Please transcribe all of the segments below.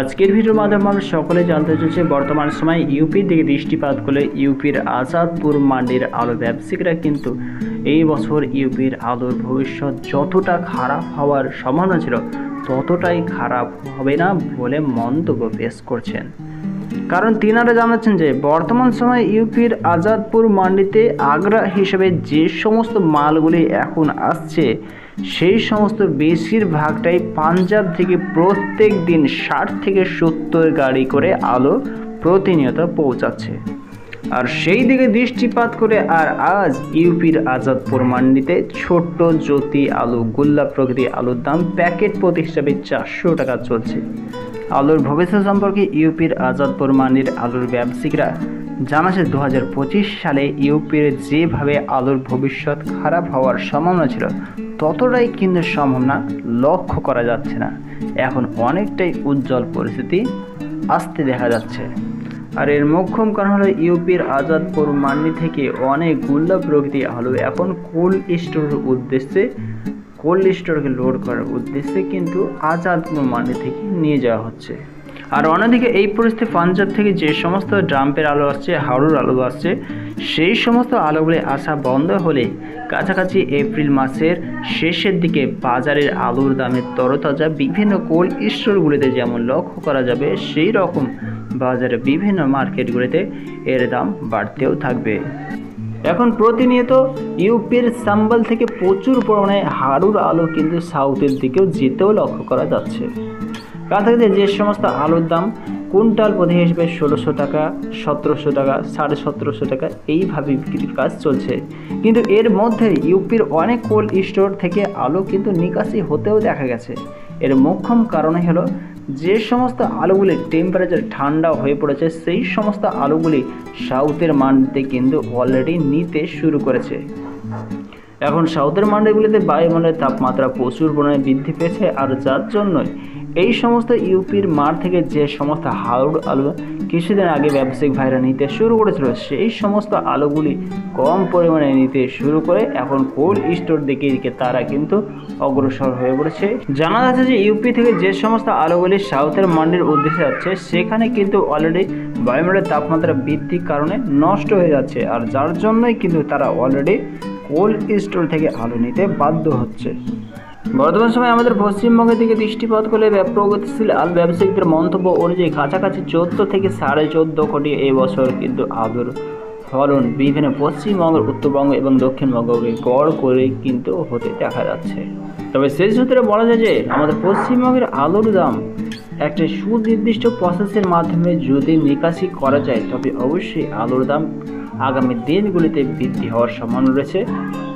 আজকের ভিডিওর মাধ্যমে আমরা সকলে জানতে চাইছি, বর্তমান সময়ে ইউপির দিকে দৃষ্টিপাত করলে ইউপির আজাদপুর মান্ডির আলু ব্যবসায়িকরা কিন্তু এই বছর ইউপির আলুর ভবিষ্যৎ যতটা খারাপ হওয়ার সম্ভাবনা ছিল, ততটাই খারাপ হবে না বলে মন্তব্য পেশ করছেন। কারণ তিনারা জানাচ্ছেন যে, বর্তমান সময়ে ইউপির আজাদপুর মান্ডিতে আগ্রা হিসেবে যে সমস্ত মালগুলি এখন আসছে সেই সমস্ত বেশিরভাগটাই পাঞ্জাব থেকে প্রত্যেক দিন ষাট থেকে সত্তর গাড়ি করে আলো প্রতিনিয়ত পৌঁছাচ্ছে। আর সেই দিকে দৃষ্টিপাত করে আর আজ ইউপির আজাদপুর মান্ডিতে ছোট্ট জ্যোতি আলু, গোল্লা প্রকৃতি আলুর দাম প্যাকেট প্রতি হিসাবে চারশো টাকা চলছে। আলুর ভবিষ্যৎ সম্পর্কে ইউপির আজাদপুর মান্ডির আলুর ব্যবসায়িকরা জানাচ্ছে দু সালে ইউপির যেভাবে আলুর ভবিষ্যৎ খারাপ হওয়ার সম্ভাবনা ছিল, ততটাই কিন্তু সম্ভাবনা লক্ষ্য করা যাচ্ছে না। এখন অনেকটাই উজ্জ্বল পরিস্থিতি আসতে দেখা যাচ্ছে। আর এর মোক্ষম কারণ হলো ইউপির আজাদপুর মান্ডি থেকে অনেক গুল্লা প্রকৃতি আলু এখন কোল্ড স্টোরের উদ্দেশ্যে, কোল্ড স্টোরকে লোড করার উদ্দেশ্যে কিন্তু আজাদপুর মান্ডি থেকে নিয়ে যাওয়া হচ্ছে। আর অন্যদিকে এই পরিস্থিতি পাঞ্জাব থেকে যে সমস্ত ড্রাম্পের আলো আসছে, হাওড়ুর আলো আসছে, সেই সমস্ত আলোগুলি আসা বন্ধ হলে কাছাকাছি এপ্রিল মাসের শেষের দিকে বাজারের আলুর দামের তরতাজা বিভিন্ন কোল্ড স্টোরগুলিতে যেমন লক্ষ্য করা যাবে, সেই রকম বাজারে বিভিন্ন মার্কেটগুলিতে এর দাম বাড়তেও থাকবে। এখন প্রতিনিয়ত ইউপির সাম্বাল থেকে প্রচুর পরিমাণে হাড়ুর আলো কিন্তু সাউথের দিকেও যেতেও লক্ষ্য করা যাচ্ছে। কাছাকাছি যে সমস্ত আলুর দাম, কুইন্টাল প্রতি হিসেবে ষোলোশো টাকা, সতেরোশো টাকা, সাড়ে সতেরোশো টাকা এইভাবে বিক্রির কাজ চলছে। কিন্তু এর মধ্যে ইউপির অনেক কোল্ড স্টোর থেকে আলু কিন্তু নিকাশি হতেও দেখা গেছে। এর মোক্ষম কারণ হলো, যে সমস্ত আলুগুলি টেম্পারেচার ঠান্ডা হয়ে পড়েছে, সেই সমস্ত আলুগুলি সাউথের মান্ডিতে কিন্তু অলরেডি নিতে শুরু করেছে। এখন সাউথের মান্ডিগুলিতে বায়ুমণ্ডলের তাপমাত্রা প্রচুর পরিমাণে বৃদ্ধি পেয়েছে আর যার জন্যই এই সমস্ত ইউপির মাঠ থেকে যে সমস্ত হাউড আলু কিছুদিন আগে ব্যবসায়িক ভাইরা নিতে শুরু করেছিল, সেই সমস্ত আলুগুলি কম পরিমাণে নিতে শুরু করে এখন কোল্ড স্টোর দিকে দিকে তারা কিন্তু অগ্রসর হয়ে পড়েছে। জানা যাচ্ছে যে ইউপি থেকে যে সমস্ত আলুগুলি সাউথের মান্ডির উদ্দেশ্যে যাচ্ছে, সেখানে কিন্তু অলরেডি বায়ুমণ্ডলের তাপমাত্রা বৃদ্ধির কারণে নষ্ট হয়ে যাচ্ছে আর যার জন্যই কিন্তু তারা অলরেডি কোল্ড স্টোর থেকে আলু নিতে বাধ্য হচ্ছে। বর্তমান সময়ে আমাদের পশ্চিমবঙ্গের দিকে দৃষ্টিপাত করলে প্রগতিশীল আলু ব্যবসায়িকদের মন্তব্য অনুযায়ী কাছাকাছি চোদ্দ থেকে সাড়ে চোদ্দ কোটি এই বছর কিন্তু আলুর ফলন বিভিন্ন পশ্চিমবঙ্গের, উত্তরবঙ্গ এবং দক্ষিণবঙ্গকে গড় করে কিন্তু হতে দেখা যাচ্ছে। তবে সেই সূত্রে বলা যায় যে, আমাদের পশ্চিমবঙ্গের আলুর দাম একটা সুনির্দিষ্ট প্রসেসের মাধ্যমে যদি নিকাশি করা যায়, তবে অবশ্যই আলুর দাম আগামী দিনগুলিতে বৃদ্ধি হওয়ার সম্ভাবনা রয়েছে।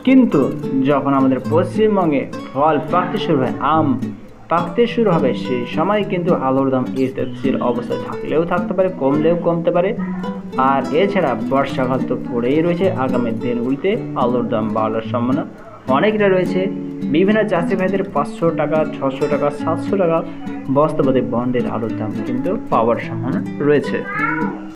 কিন্তু যখন আমাদের পশ্চিমবঙ্গে ফল পাকতে শুরু হয়, আম পাকতে শুরু হবে, সেই সময় কিন্তু আলুর দাম স্থিতিশীল অবস্থায় থাকলেও থাকতে পারে, কমলেও কমতে পারে। আর এছাড়া বর্ষাকাল তো পড়েই রয়েছে, আগামী দিনগুলিতে আলুর দাম বাড়ার সম্ভাবনা অনেকটা রয়েছে। বিভিন্ন চাষি ভাইদের পাঁচশো টাকা, ছশো টাকা, সাতশো টাকা বস্তাবাদী বন্ডের আলুর দাম কিন্তু পাওয়ার সম্ভাবনা রয়েছে।